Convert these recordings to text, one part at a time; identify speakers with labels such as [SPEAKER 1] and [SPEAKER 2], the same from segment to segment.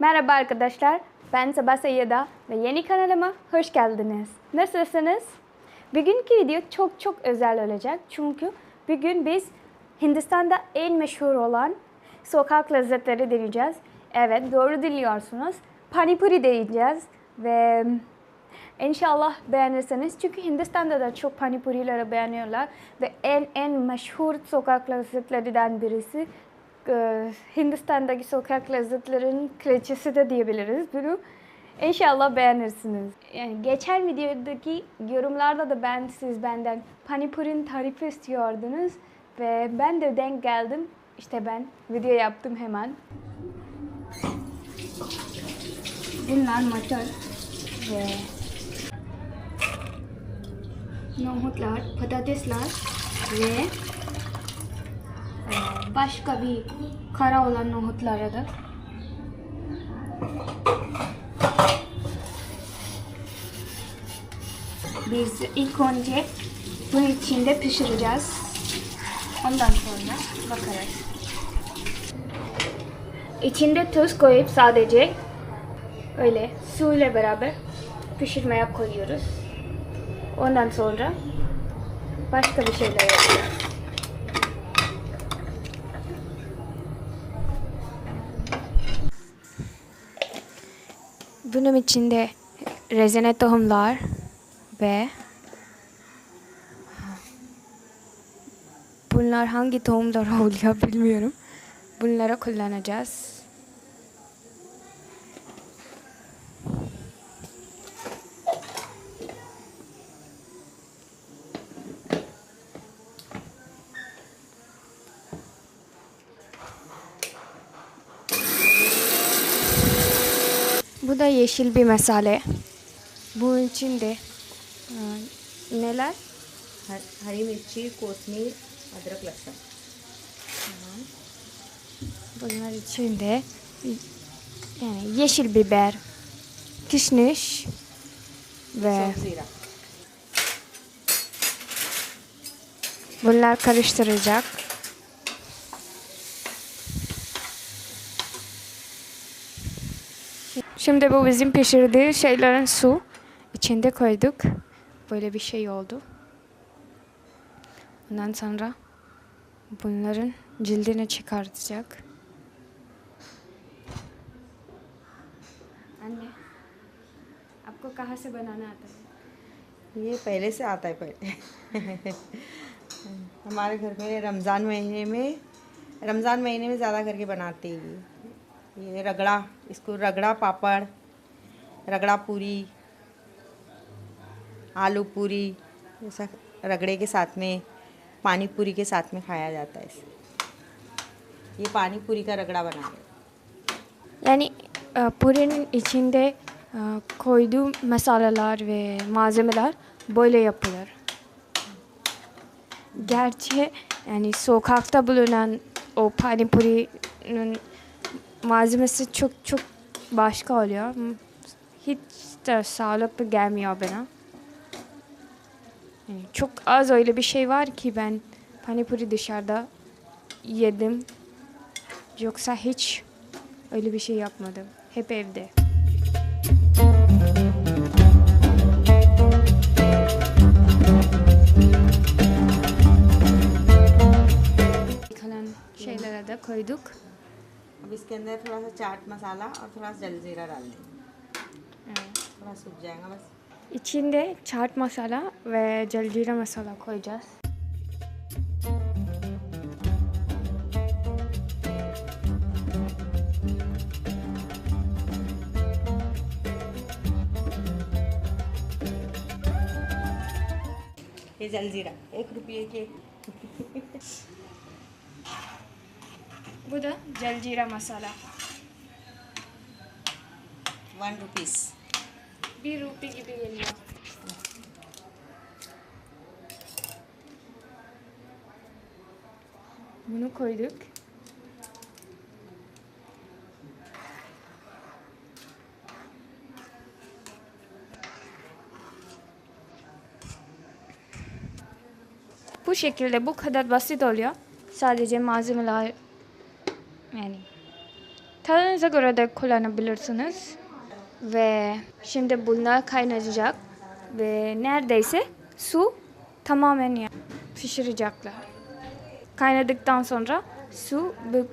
[SPEAKER 1] Merhaba arkadaşlar, ben Sabah Seyyeda ve yeni kanalıma hoş geldiniz. Nasılsınız? Bugünkü video çok çok özel olacak çünkü bugün biz Hindistan'da en meşhur olan sokak lezzetleri deneyeceğiz. Evet doğru dinliyorsunuz. Panipuri deneyeceğiz ve İnşallah beğenirsiniz. Çünkü Hindistan'da da çok panipurileri beğeniyorlar. Ve en en meşhur sokak lezzetlerinden birisi e, Hindistan'daki sokak lezzetlerinin kraliçesi de diyebiliriz bunu. İnşallah beğenirsiniz. Yani geçen videodaki yorumlarda da ben siz benden panipurinin tarifi istiyordunuz. Ve ben de denk geldim. İşte ben video yaptım hemen. Bunlar mutton ve nohutlar, patatesler ve başka bir kara olan nohutlara da biz ilk önce bunun içinde pişireceğiz. Ondan sonra bakarız. İçinde tuz koyup sadece öyle suyla beraber pişirmeye koyuyoruz. Ondan sonra başka bir şeyler yapacağız. Bunun içinde rezene tohumlar ve bunlar hangi tohumlar oluyor bilmiyorum. Bunları kullanacağız. Bu da yeşil bir mesale. Bunun için de e, neler?
[SPEAKER 2] Hari mirçi, kosmir, adrak laksan.
[SPEAKER 1] Bunlar için de yani yeşil biber, kişniş ve bunlar karıştıracak. Şimdi bu bizim pişirdiği şeylerin su içinde koyduk. Böyle bir şey oldu. Ondan sonra bunların cildini çıkartacak. Anne, आपको कहाँ से बनाना आता है?
[SPEAKER 2] ये पहले से आता है पहले हमारे घर में रमज़ान महीने में रमज़ान महीने में ज़्यादा करके बनाते हैं ये रगड़ा, इसको रगड़ा पापड़, रगड़ा पूरी, आलू पूरी ऐसा रगड़े के साथ में, पानी पूरी के साथ में खाया जाता है इसे। ये पानी पूरी का रगड़ा बना यानी पूरे
[SPEAKER 1] इचिंदे कोई दू मसालेदार वे, माजे मदार बोले या पुलर। गैर छे यानी सोखाखता बोलो ना ओ पानी पूरी malzemesi çok çok başka oluyor. Hiç de sağlıklı gelmiyor bana. Çok az öyle bir şey var ki ben panipuri dışarıda yedim. Yoksa hiç Öyle bir şey yapmadım. Hep evde. Kalan şeylere de koyduk.
[SPEAKER 2] अब इसके अंदर थोड़ा सा चाट मसाला और थोड़ा सा जलजीरा डाल दें थोड़ा सूख जाएगा बस
[SPEAKER 1] İçinde chaat masala ve jaljeera masala koyacağız.
[SPEAKER 2] ये जलजीरा एक रुपये के
[SPEAKER 1] Bu da jaljeera masala.
[SPEAKER 2] One rupees.
[SPEAKER 1] Bir rupi gibi geliyor. Bunu koyduk. Bu şekilde bu kadar basit oluyor. Sadece malzemeler yani Tadınıza göre de kullanabilirsiniz. Ve şimdi bunlar kaynayacak. Ve neredeyse su tamamen pişirecekler. Kaynadıktan sonra su e,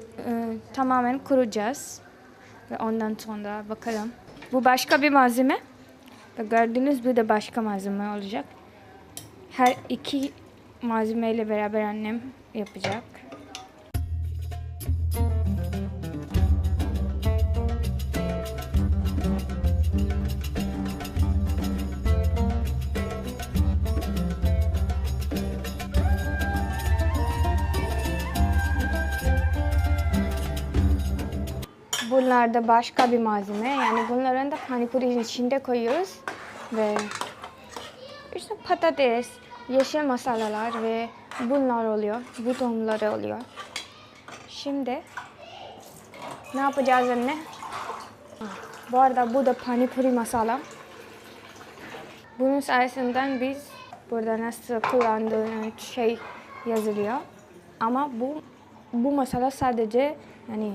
[SPEAKER 1] tamamen kuracağız. Ve ondan sonra bakalım. Bu başka bir malzeme. Ve gördüğünüz bu da başka malzeme olacak. Her iki malzemeyle beraber annem yapacak. Bunlar da başka bir malzeme. Yani bunların da panipuri içinde koyuyoruz. Ve işte patates, yeşil masalalar ve bunlar oluyor. Bu tohumları oluyor. Şimdi ne yapacağız anne? Bu arada bu da panipuri masala. Bunun sayesinden biz burada nasıl kullandığını şey yazılıyor. Ama bu bu masala sadece yani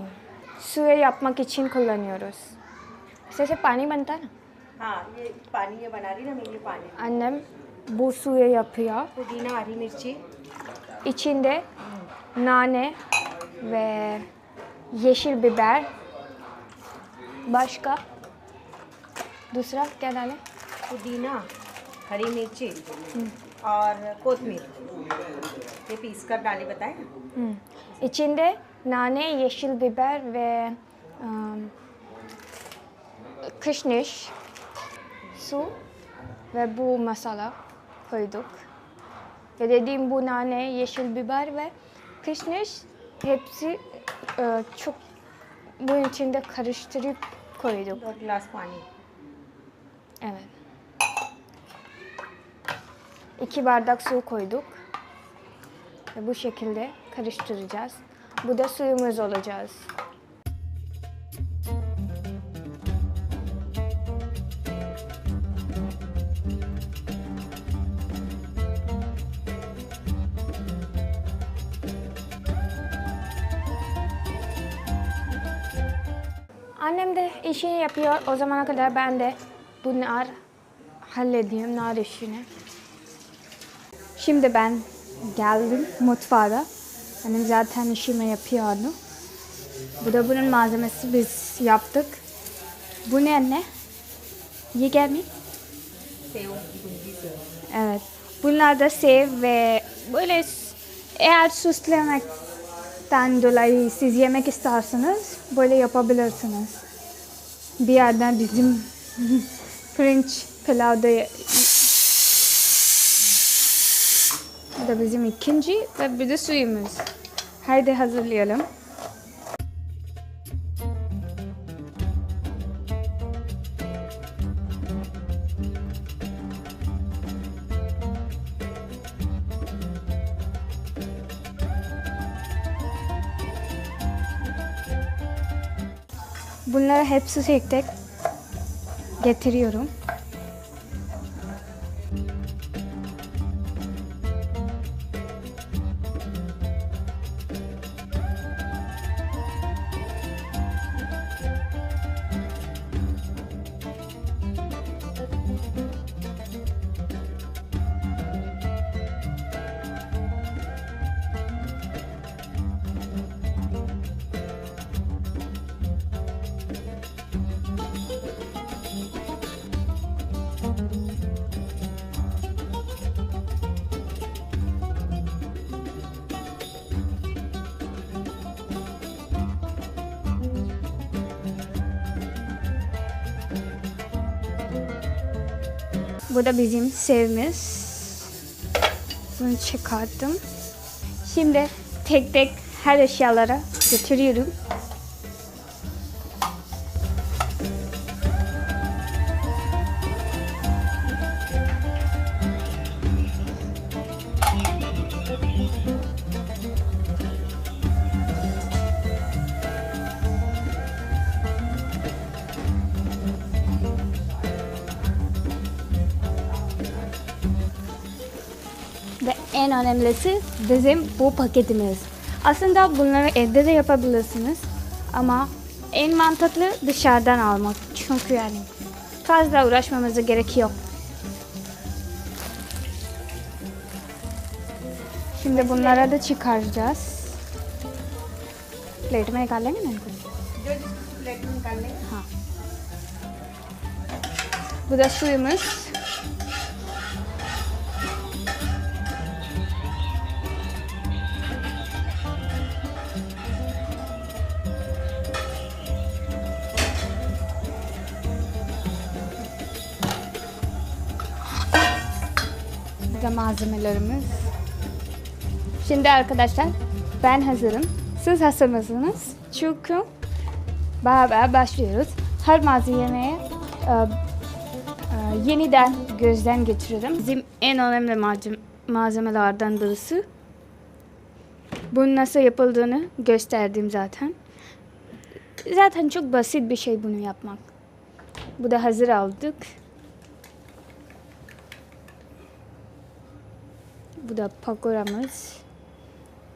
[SPEAKER 1] suya yapmak için kullanıyoruz. Sese पानी बनता है ना
[SPEAKER 2] हाँ ये पानी ये बना रही ना मैं ये पानी
[SPEAKER 1] Annem bu suyu yapıyor.
[SPEAKER 2] पुदीना हरी मिर्ची
[SPEAKER 1] İçinde nane ve yeşil biber. Başka? दूसरा क्या डालें?
[SPEAKER 2] पुदीना हरी मिर्ची और कोतमीर ये पीस कर डाली बताए
[SPEAKER 1] Hmm. İçinde nane, yeşil biber ve um, kışniş, su ve bu masala koyduk. Ve dediğim bu nane, yeşil biber ve kışniş hepsi e, çok bunun içinde karıştırıp koyduk.
[SPEAKER 2] दो गिलास पानी
[SPEAKER 1] Evet. İki bardak su koyduk. Ve bu şekilde karıştıracağız. Bu da suyumuz olacağız. Annem de işini yapıyor. O zamana kadar ben de bunlar halledeyim nar işini. Şimdi ben geldim mutfağa Annem hani zaten işimi yapıyordu. Bu da bunun malzemesi biz yaptık. Bu ne anne?
[SPEAKER 2] Yige mi?
[SPEAKER 1] Evet. Bunlar da sev ve böyle eğer süslemekten dolayı siz yemek isterseniz böyle yapabilirsiniz. Bir yerden bizim French pilavda da bizim ikinci ve bir de suyumuz. Haydi hazırlayalım. Bunları hepsi tek tek getiriyorum. Bu da bizim sevimiz. Bunu çıkarttım. Şimdi tek tek her eşyalara getiriyorum. önemlisi bizim bu paketimiz. Aslında bunları evde de yapabilirsiniz. Ama en mantıklı dışarıdan almak. Çünkü yani fazla uğraşmamıza gerek yok. Şimdi bunlara da çıkaracağız. Plate में निकालेंगे ना इनको
[SPEAKER 2] जो जिसको प्लेट में निकालने
[SPEAKER 1] हाँ Bu da suyumuz. Malzemelerimiz. Şimdi arkadaşlar ben hazırım. Siz hazır mısınız? Çünkü beraber başlıyoruz. Her malzemeye e, e, yeniden gözden geçirelim. Bizim en önemli malzeme, malzemelerden birisi. Bunun nasıl yapıldığını gösterdim zaten. Zaten çok basit bir şey bunu yapmak. Bu da hazır aldık. Bu da pagoramız.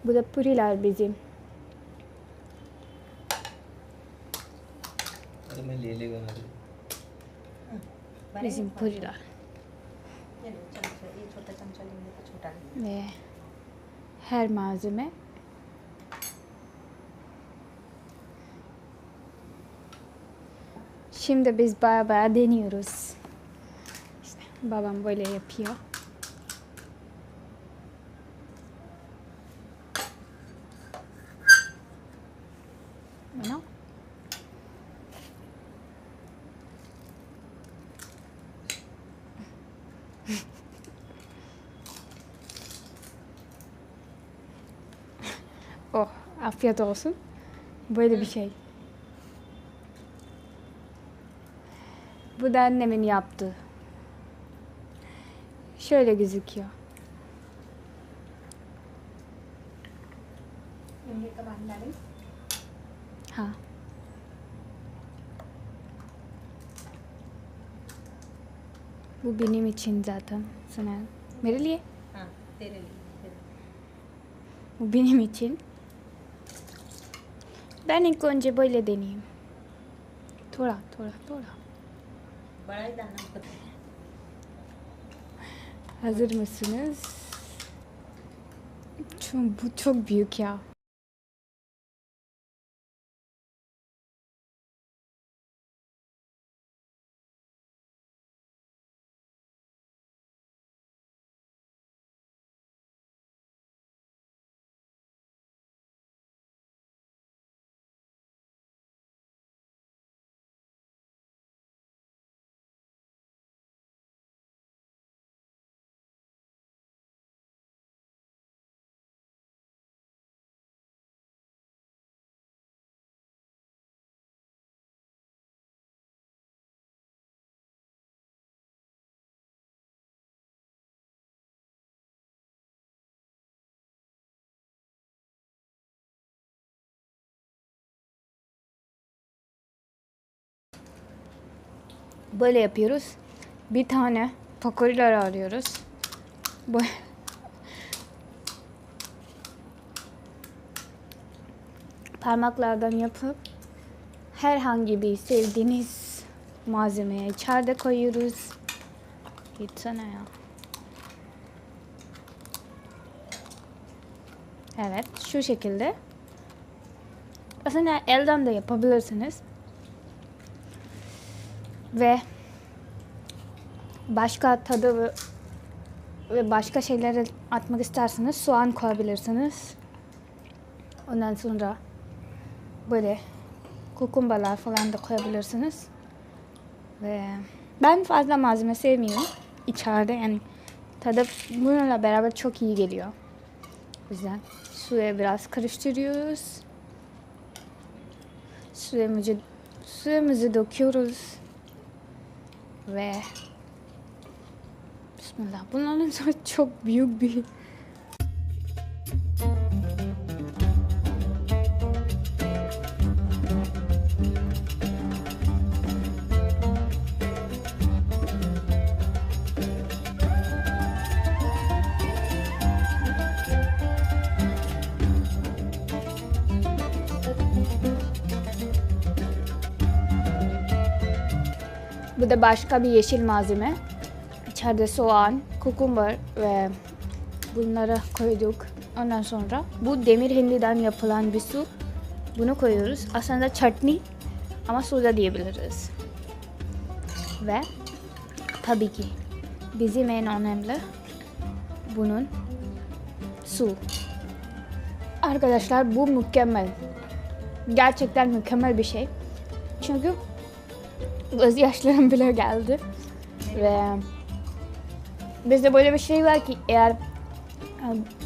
[SPEAKER 1] Bu da puriler bizim. Bizim puriler. Ve her malzeme Şimdi biz baya baya deniyoruz. İşte babam böyle yapıyor. fiyat olsun. Böyle bir şey. Bu da annemin yaptığı. Şöyle gözüküyor. Ha. Bu benim için zaten. Sana.
[SPEAKER 2] Merili. Ha.
[SPEAKER 1] Bu benim için. Ben ilk önce böyle deneyeyim. Tora, Tora, Tora. Hazır mısınız? Çok, bu çok büyük ya. Böyle yapıyoruz. Bir tane pakoriler arıyoruz. Bu parmaklardan yapıp herhangi bir sevdiğiniz malzemeye içeride koyuyoruz. Gitsene ya. Evet, şu şekilde. Aslında elden de yapabilirsiniz. Ve başka tadı ve, başka şeyleri atmak isterseniz soğan koyabilirsiniz. Ondan sonra böyle kukumbalar falan da koyabilirsiniz. Ve ben fazla malzeme sevmiyorum. İçeride yani tadı bununla beraber çok iyi geliyor. O yüzden suya biraz karıştırıyoruz. Suyumuzu, suyumuzu döküyoruz. Ve Bismillah. Bunların çok büyük bir Bu da başka bir yeşil malzeme. İçeride soğan, kukumber ve bunları koyduk. Ondan sonra bu demir hindiden yapılan bir su. Bunu koyuyoruz. Aslında chutney ama suda diyebiliriz. Ve tabii ki bizim en önemli bunun su. Arkadaşlar bu mükemmel. Gerçekten mükemmel bir şey. Çünkü gözyaşlarım bile geldi. Ve bizde böyle bir şey var ki eğer e,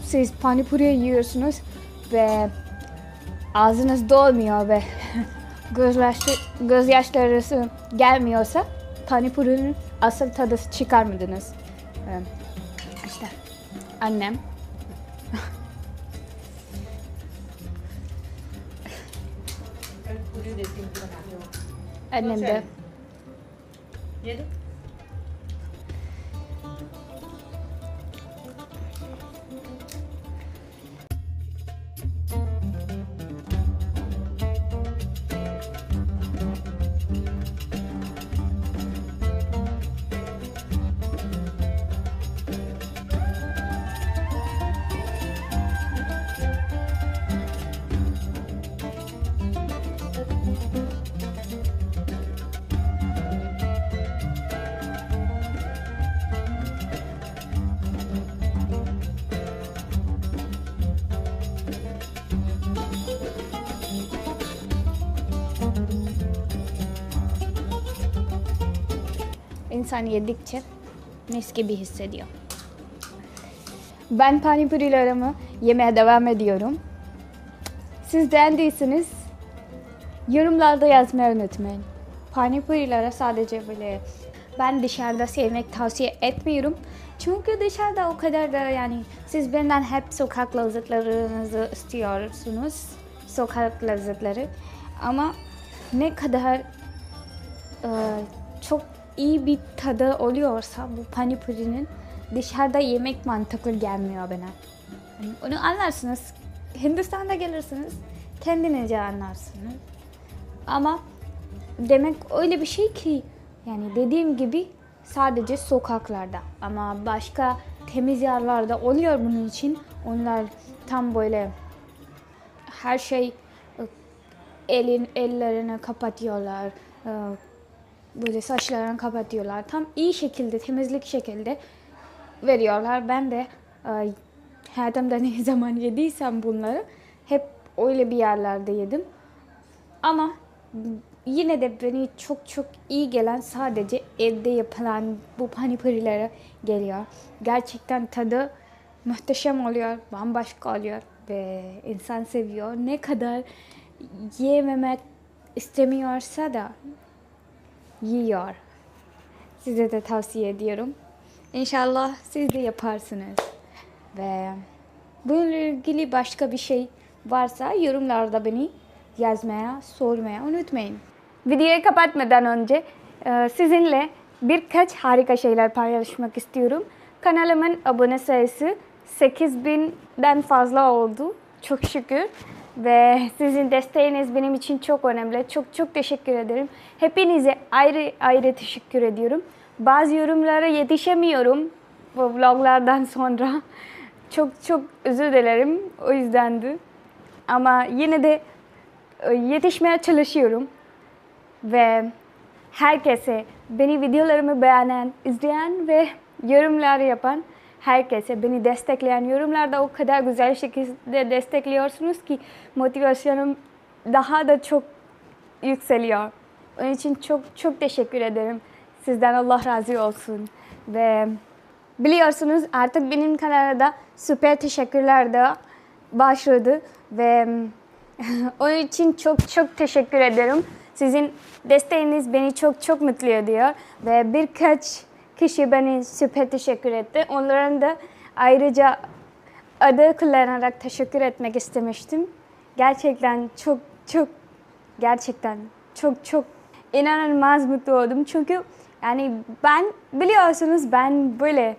[SPEAKER 1] siz panipuri yiyorsunuz ve ağzınız dolmuyor ve gözyaşlı, gözyaşlarınız gelmiyorsa panipurinin asıl tadı çıkarmadınız. E, işte annem. annem de
[SPEAKER 2] şey, ये
[SPEAKER 1] insan yedikçe mis gibi hissediyor. Ben panipurilerimi yemeye devam ediyorum. Siz beğendiyseniz yorumlarda yazmayı unutmayın. Panipurilere sadece böyle ben dışarıda sevmek tavsiye etmiyorum. Çünkü dışarıda o kadar da yani siz benden hep sokak lezzetlerinizi istiyorsunuz. Sokak lezzetleri. Ama ne kadar e, çok iyi bir tadı oluyorsa bu panipurinin dışarıda yemek mantıklı gelmiyor bana. Yani onu anlarsınız. Hindistan'da gelirsiniz. Kendinizce anlarsınız. Ama demek öyle bir şey ki yani dediğim gibi sadece sokaklarda ama başka temiz yerlerde oluyor bunun için. Onlar tam böyle her şey e, elin ellerini kapatıyorlar. Böyle saçlarını kapatıyorlar. Tam iyi şekilde, temizlik şekilde veriyorlar. Ben de hayatımda ne zaman yediysem bunları hep öyle bir yerlerde yedim. Ama yine de beni çok çok iyi gelen sadece evde yapılan bu panipurilere geliyor. Gerçekten tadı muhteşem oluyor, bambaşka oluyor ve insan seviyor. Ne kadar yememek istemiyorsa da yiyor. Size de tavsiye ediyorum. İnşallah siz de yaparsınız. Ve bununla ilgili başka bir şey varsa yorumlarda beni yazmaya, sormaya unutmayın. Videoyu kapatmadan önce e, sizinle birkaç harika şeyler paylaşmak istiyorum. Kanalımın abone sayısı 8000'den fazla oldu. Çok şükür. Ve sizin desteğiniz benim için çok önemli. Çok çok teşekkür ederim. Hepinize ayrı ayrı teşekkür ediyorum. Bazı yorumlara yetişemiyorum bu vloglardan sonra. Çok çok özür dilerim. O yüzdendi. Ama yine de e, yetişmeye çalışıyorum. Ve herkese beni videolarımı beğenen, izleyen ve yorumlar yapan herkese beni destekleyen yorumlarda o kadar güzel şekilde destekliyorsunuz ki motivasyonum daha da çok yükseliyor. Onun için çok çok teşekkür ederim. Sizden Allah razı olsun. Ve biliyorsunuz artık benim kanalda süper teşekkürler de başladı ve onun için çok çok teşekkür ederim. Sizin desteğiniz beni çok çok mutlu ediyor ve birkaç kişi beni süper teşekkür etti. Onların da ayrıca adı kullanarak teşekkür etmek istemiştim. Gerçekten çok çok gerçekten çok çok inanılmaz mutlu oldum. Çünkü yani ben biliyorsunuz ben böyle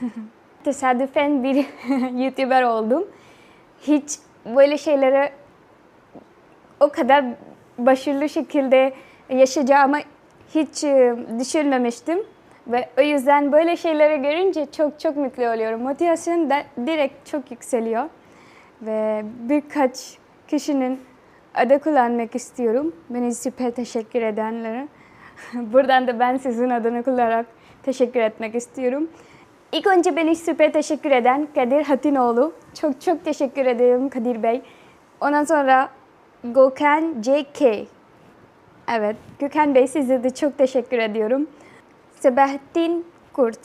[SPEAKER 1] tesadüfen bir YouTuber oldum. Hiç böyle şeyleri o kadar başarılı şekilde yaşayacağımı hiç e, düşünmemiştim. Ve o yüzden böyle şeyleri görünce çok çok mutlu oluyorum. Motivasyon da direkt çok yükseliyor. Ve birkaç kişinin adı kullanmak istiyorum. Beni süper teşekkür edenlere. Buradan da ben sizin adını kullanarak teşekkür etmek istiyorum. İlk önce beni süper teşekkür eden Kadir Hatinoğlu. Çok çok teşekkür ederim Kadir Bey. Ondan sonra Gökhan JK. Evet, Gökhan Bey size de çok teşekkür ediyorum. Sebahattin Kurt.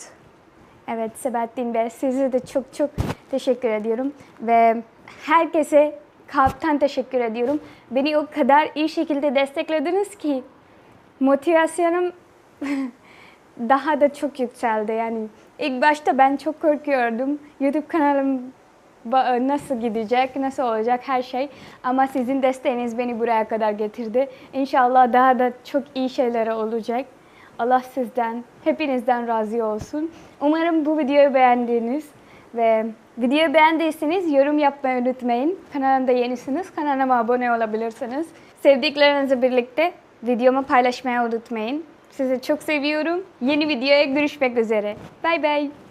[SPEAKER 1] Evet, Sebahattin Bey size de çok çok teşekkür ediyorum. Ve herkese kalpten teşekkür ediyorum. Beni o kadar iyi şekilde desteklediniz ki motivasyonum daha da çok yükseldi. Yani ilk başta ben çok korkuyordum. YouTube kanalım nasıl gidecek, nasıl olacak her şey. Ama sizin desteğiniz beni buraya kadar getirdi. İnşallah daha da çok iyi şeyler olacak. Allah sizden, hepinizden razı olsun. Umarım bu videoyu beğendiniz. Ve videoyu beğendiyseniz yorum yapmayı unutmayın. Kanalımda yenisiniz. Kanalıma abone olabilirsiniz. Sevdiklerinizle birlikte videomu paylaşmayı unutmayın. Sizi çok seviyorum. Yeni videoya görüşmek üzere. Bay bay.